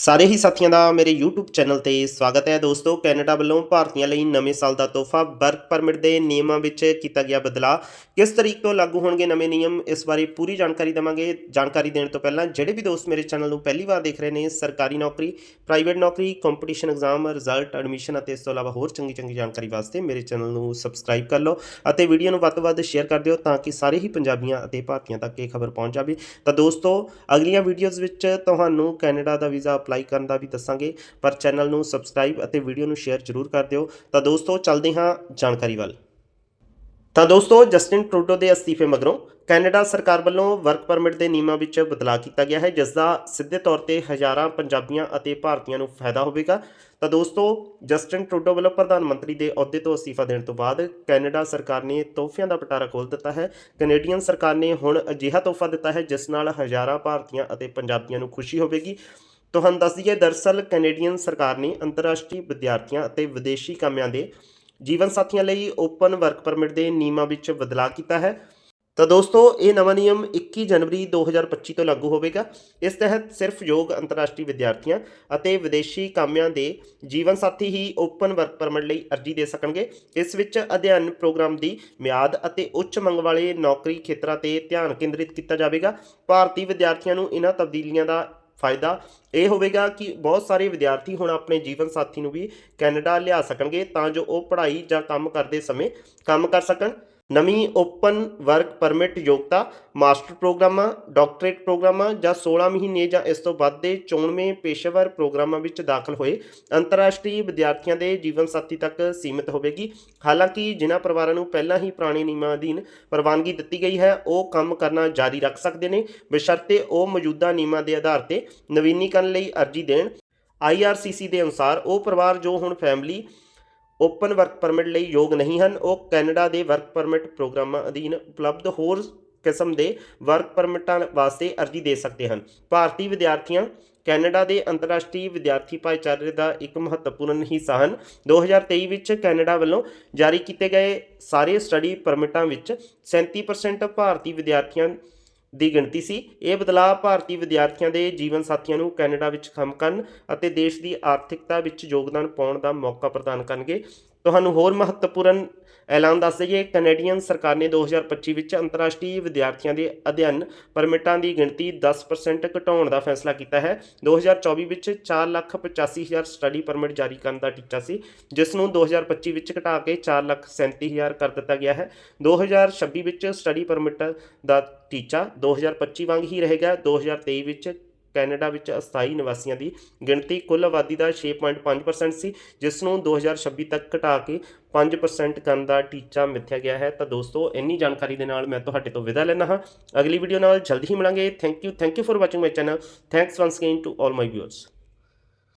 ਸਾਰੇ ਹੀ ਸਾਥੀਆਂ ਦਾ ਮੇਰੇ YouTube ਚੈਨਲ ਤੇ ਸਵਾਗਤ ਹੈ ਦੋਸਤੋ। ਕੈਨੇਡਾ ਵੱਲੋਂ ਭਾਰਤੀਆਂ ਲਈ ਨਵੇਂ ਸਾਲ ਦਾ ਤੋਹਫਾ ਵਰਕ ਪਰਮਿਟ ਦੇ ਨਿਯਮਾਂ ਵਿੱਚ ਕੀਤਾ ਗਿਆ ਬਦਲਾਅ। ਕਿਸ ਤਰੀਕ ਤੋਂ ਲਾਗੂ ਹੋਣਗੇ ਨਵੇਂ ਨਿਯਮ, ਇਸ ਬਾਰੇ ਪੂਰੀ ਜਾਣਕਾਰੀ ਦੇਵਾਂਗੇ। ਜਾਣਕਾਰੀ ਦੇਣ ਤੋਂ ਪਹਿਲਾਂ ਜਿਹੜੇ ਵੀ ਦੋਸਤ ਮੇਰੇ ਚੈਨਲ ਨੂੰ ਪਹਿਲੀ ਵਾਰ ਦੇਖ ਰਹੇ ਨੇ, ਸਰਕਾਰੀ ਨੌਕਰੀ, ਪ੍ਰਾਈਵੇਟ ਨੌਕਰੀ ਕੰਪੀਟੀਸ਼ਨ ਐਗਜ਼ਾਮ ਰਿਜ਼ਲਟ ਐਡਮਿਸ਼ਨ ਅਤੇ ਇਸ ਤੋਂ ਇਲਾਵਾ ਹੋਰ ਚੰਗੀ ਚੰਗੀ ਜਾਣਕਾਰੀ ਵਾਸਤੇ ਮੇਰੇ ਚੈਨਲ ਨੂੰ ਸਬਸਕ੍ਰਾਈਬ ਕਰ ਲਓ ਅਤੇ ਵੀਡੀਓ ਨੂੰ ਵੱਧ ਤੋਂ ਵੱਧ ਸ਼ੇਅਰ ਕਰ ਦਿਓ ਤਾਂ ਕਿ ਸਾਰੇ ਹੀ ਪੰਜਾਬੀਆਂ ਅਤੇ ਭਾਰਤੀਆਂ ਤੱਕ ਇਹ ਖਬਰ ਪਹੁੰਚ ਜਾਵੇ। ਤਾਂ ਦੋਸਤੋ, ਅਗਲੀਆਂ ਵੀਡੀਓਜ਼ ਵਿੱਚ ਤੁਹਾਨੂੰ ਕੈਨੇਡਾ ਦਾ ਵੀਜ਼ਾ ਅਪਲਾਈ ਕਰਨ ਦਾ ਵੀ ਦੱਸਾਂਗੇ। ਪਰ ਚੈਨਲ ਨੂੰ ਸਬਸਕ੍ਰਾਈਬ ਅਤੇ ਵੀਡੀਓ ਨੂੰ ਸ਼ੇਅਰ ਜ਼ਰੂਰ ਕਰ ਦਿਓ। ਤਾਂ ਦੋਸਤੋ, ਚੱਲਦੇ ਹਾਂ ਜਾਣਕਾਰੀ ਵੱਲ। ਤਾਂ ਦੋਸਤੋ, ਜਸਟਿਨ ਟਰੂਡੋ ਦੇ ਅਸਤੀਫੇ ਮਗਰੋਂ ਕੈਨੇਡਾ ਸਰਕਾਰ ਵੱਲੋਂ ਵਰਕ ਪਰਮਿਟ ਦੇ ਨਿਯਮਾਂ ਵਿੱਚ ਬਦਲਾਅ ਕੀਤਾ ਗਿਆ ਹੈ, ਜਿਸ ਦਾ ਸਿੱਧੇ ਤੌਰ ਤੇ ਹਜ਼ਾਰਾਂ ਪੰਜਾਬੀਆਂ ਅਤੇ ਭਾਰਤੀਆਂ ਨੂੰ ਫਾਇਦਾ ਹੋਵੇਗਾ। ਤਾਂ ਦੋਸਤੋ, ਜਸਟਿਨ ਟਰੂਡੋ ਵੱਲੋਂ ਪ੍ਰਧਾਨ ਮੰਤਰੀ ਦੇ ਅਹੁਦੇ ਤੋਂ ਅਸਤੀਫਾ ਦੇਣ ਤੋਂ ਬਾਅਦ ਕੈਨੇਡਾ ਸਰਕਾਰ ਨੇ ਤੋਹਫਿਆਂ ਦਾ ਪਟਾਰਾ ਖੋਲ੍ਹ ਦਿੱਤਾ ਹੈ। ਕੈਨੇਡੀਅਨ ਸਰਕਾਰ ਨੇ ਹੁਣ ਅਜਿਹਾ ਤੋਹਫਾ ਦਿੱਤਾ ਹੈ, ਜਿਸ ਨਾਲ ਹਜ਼ਾਰਾਂ ਭਾਰਤੀਆਂ ਅਤੇ ਪੰਜਾਬੀਆਂ ਨੂੰ ਖੁਸ਼ੀ ਹੋਵੇਗੀ। ਤੁਹਾਨੂੰ ਦੱਸ ਦਈਏ ਦਰਸਲ ਕੈਨੇਡੀਅਨ ਸਰਕਾਰ ਨੇ ਅੰਤਰਰਾਸ਼ਟਰੀ ਵਿਦਿਆਰਥੀਆਂ ਅਤੇ ਵਿਦੇਸ਼ੀ ਕਾਮਿਆਂ ਦੇ ਜੀਵਨ ਸਾਥੀਆਂ ਲਈ ਓਪਨ ਵਰਕ ਪਰਮਿਟ ਦੇ ਨਿਯਮਾਂ ਵਿੱਚ ਬਦਲਾਅ ਕੀਤਾ ਹੈ। ਤਾਂ ਦੋਸਤੋ, ਇਹ ਨਵਾਂ ਨਿਯਮ 21 ਜਨਵਰੀ 2025 ਤੋਂ ਲਾਗੂ ਹੋਵੇਗਾ। ਇਸ ਤਹਿਤ ਸਿਰਫ ਯੋਗ ਅੰਤਰਰਾਸ਼ਟਰੀ ਵਿਦਿਆਰਥੀਆਂ ਅਤੇ ਵਿਦੇਸ਼ੀ ਕਾਮਿਆਂ ਦੇ ਜੀਵਨ ਸਾਥੀ ਹੀ ਓਪਨ ਵਰਕ ਪਰਮਿਟ ਲਈ ਅਰਜ਼ੀ ਦੇ ਸਕਣਗੇ। ਇਸ ਵਿੱਚ ਅਧਿਐਨ ਪ੍ਰੋਗਰਾਮ ਦੀ ਮਿਆਦ ਅਤੇ ਉੱਚ ਮੰਗ ਵਾਲੇ ਨੌਕਰੀ ਖੇਤਰਾਂ ਤੇ ਧਿਆਨ ਕੇਂਦਰਿਤ ਕੀਤਾ ਜਾਵੇਗਾ। ਭਾਰਤੀ ਵਿਦਿਆਰਥੀਆਂ ਨੂੰ ਇਹਨਾਂ ਤਬਦੀਲੀਆਂ ਦਾ ਫਾਇਦਾ ਇਹ ਹੋਵੇਗਾ ਕਿ ਬਹੁਤ ਸਾਰੇ ਵਿਦਿਆਰਥੀ ਹੁਣ ਆਪਣੇ ਜੀਵਨ ਸਾਥੀ ਨੂੰ ਵੀ ਕੈਨੇਡਾ ਲਿਆ ਸਕਣਗੇ ਤਾਂ ਜੋ ਉਹ ਪੜ੍ਹਾਈ ਜਾਂ ਕੰਮ ਕਰਦੇ ਸਮੇਂ ਕੰਮ ਕਰ ਸਕਣ। ਨਵੀਂ ਓਪਨ ਵਰਕ ਪਰਮਿਟ ਯੋਗਤਾ, ਮਾਸਟਰ ਪ੍ਰੋਗਰਾਮਾਂ, ਡਾਕਟਰੇਟ ਪ੍ਰੋਗਰਾਮਾਂ ਜਾਂ 16 ਮਹੀਨੇ ਜਾਂ ਇਸ ਤੋਂ ਵੱਧ ਦੇ ਚੋਣਵੇਂ ਪੇਸ਼ੇਵਰ ਪ੍ਰੋਗਰਾਮਾਂ ਵਿੱਚ ਦਾਖਲ ਹੋਏ, ਅੰਤਰਰਾਸ਼ਟਰੀ ਵਿਦਿਆਰਥੀਆਂ ਦੇ ਜੀਵਨ ਸਾਥੀ ਤੱਕ ਸੀਮਿਤ ਹੋਵੇਗੀ। ਹਾਲਾਂਕਿ ਜਿਨ੍ਹਾਂ ਪਰਿਵਾਰਾਂ ਨੂੰ ਪਹਿਲਾਂ ਹੀ ਪੁਰਾਣੇ ਨਿਯਮਾਂ ਅਧੀਨ ਪ੍ਰਵਾਨਗੀ ਦਿੱਤੀ ਗਈ ਹੈ, ਉਹ ਕੰਮ ਕਰਨਾ ਜਾਰੀ ਰੱਖ ਸਕਦੇ ਨੇ। ਬਸ਼ਰਤੇ ਉਹ ਮੌਜੂਦਾ ਨਿਯਮਾਂ ਦੇ ਆਧਾਰ ਤੇ ਨਵੀਨੀਕਰਨ ਲਈ ਅਰਜ਼ੀ ਦੇਣ। IRCC ਦੇ ਅਨੁਸਾਰ ਉਹ ਪਰਿਵਾਰ ਜੋ ਹੁਣ ਫੈਮਿਲੀ ਓਪਨ ਵਰਕ ਪਰਮਿਟ ਲਈ ਯੋਗ ਨਹੀਂ ਹਨ। ਉਹ ਕੈਨੇਡਾ ਦੇ ਵਰਕ ਪਰਮਿਟ ਪ੍ਰੋਗਰਾਮਾਂ ਅਧੀਨ ਉਪਲਬਧ ਹੋਰ ਕਿਸਮ ਦੇ ਵਰਕ ਪਰਮਿਟਾਂ ਵਾਸਤੇ ਅਰਜ਼ੀ ਦੇ ਸਕਦੇ ਹਨ। ਭਾਰਤੀ ਵਿਦਿਆਰਥੀਆਂ ਕੈਨੇਡਾ ਦੇ ਅੰਤਰਰਾਸ਼ਟਰੀ ਵਿਦਿਆਰਥੀ ਭਾਈਚਾਰੇ ਦਾ ਇੱਕ ਮਹੱਤਵਪੂਰਨ ਹਿੱਸਾ ਹਨ। 2023 ਵਿੱਚ ਕੈਨੇਡਾ ਵੱਲੋਂ ਜਾਰੀ ਕੀਤੇ ਗਏ ਸਾਰੇ ਸਟੱਡੀ ਪਰਮਿਟਾਂ ਵਿੱਚ 37% ਭਾਰਤੀ ਵਿਦਿਆਰਥੀਆਂ ਦੀ ਗਿਣਤੀ ਸੀ। ਇਹ ਬਦਲਾਅ ਭਾਰਤੀ ਵਿਦਿਆਰਥੀਆਂ ਦੇ ਜੀਵਨ ਸਾਥੀਆਂ ਨੂੰ ਕੈਨੇਡਾ ਵਿੱਚ ਕੰਮ ਕਰਨ ਅਤੇ ਦੇਸ਼ ਦੀ ਆਰਥਿਕਤਾ ਵਿੱਚ ਯੋਗਦਾਨ ਪਾਉਣ ਦਾ ਮੌਕਾ ਪ੍ਰਦਾਨ ਕਰਨਗੇ। ਤੁਹਾਨੂੰ ਹੋਰ ਮਹੱਤਵਪੂਰਨ ਐਲਾਨ ਦੱਸ ਦਈਏ ਕੈਨੇਡੀਅਨ ਸਰਕਾਰ ਨੇ 2025 ਵਿੱਚ ਅੰਤਰਰਾਸ਼ਟਰੀ ਵਿਦਿਆਰਥੀਆਂ ਦੇ ਅਧਿਐਨ ਪਰਮਿਟਾਂ ਦੀ ਗਿਣਤੀ 10% ਘਟਾਉਣ ਦਾ ਫੈਸਲਾ ਕੀਤਾ ਹੈ। 2024 ਵਿੱਚ 485000 ਸਟੱਡੀ ਪਰਮਿਟ ਜਾਰੀ ਕਰਨ ਦਾ ਟੀਚਾ ਸੀ, ਜਿਸ ਨੂੰ 2025 ਵਿੱਚ ਘਟਾ ਕੇ 437000 ਕਰ ਦਿੱਤਾ ਗਿਆ ਹੈ। 2026 ਵਿੱਚ ਸਟੱਡੀ ਪਰਮਿਟ ਦਾ ਟੀਚਾ 2025 ਵਾਂਗ ਹੀ ਰਹੇਗਾ 2023 ਵਿੱਚ ਕੈਨੇਡਾ ਵਿੱਚ ਅਸਥਾਈ ਨਿਵਾਸੀਆਂ ਦੀ ਗਿਣਤੀ ਕੁੱਲ ਆਬਾਦੀ ਦਾ 6.5% ਸੀ, ਜਿਸ ਨੂੰ 2026 ਤੱਕ ਘਟਾ ਕੇ 5% ਕਰਨ ਦਾ ਟੀਚਾ ਮਿੱਥਿਆ ਗਿਆ ਹੈ। ਤਾਂ ਦੋਸਤੋ, ਇੰਨੀ ਜਾਣਕਾਰੀ ਦੇ ਨਾਲ ਮੈਂ ਤੁਹਾਡੇ ਤੋਂ ਵਿਦਾ ਲੈਣਾ ਹਾਂ। ਅਗਲੀ ਵੀਡੀਓ ਨਾਲ ਜਲਦੀ ਹੀ ਮਿਲਾਂਗੇ। Thank you thank you for watching my channel thanks once again to all my viewers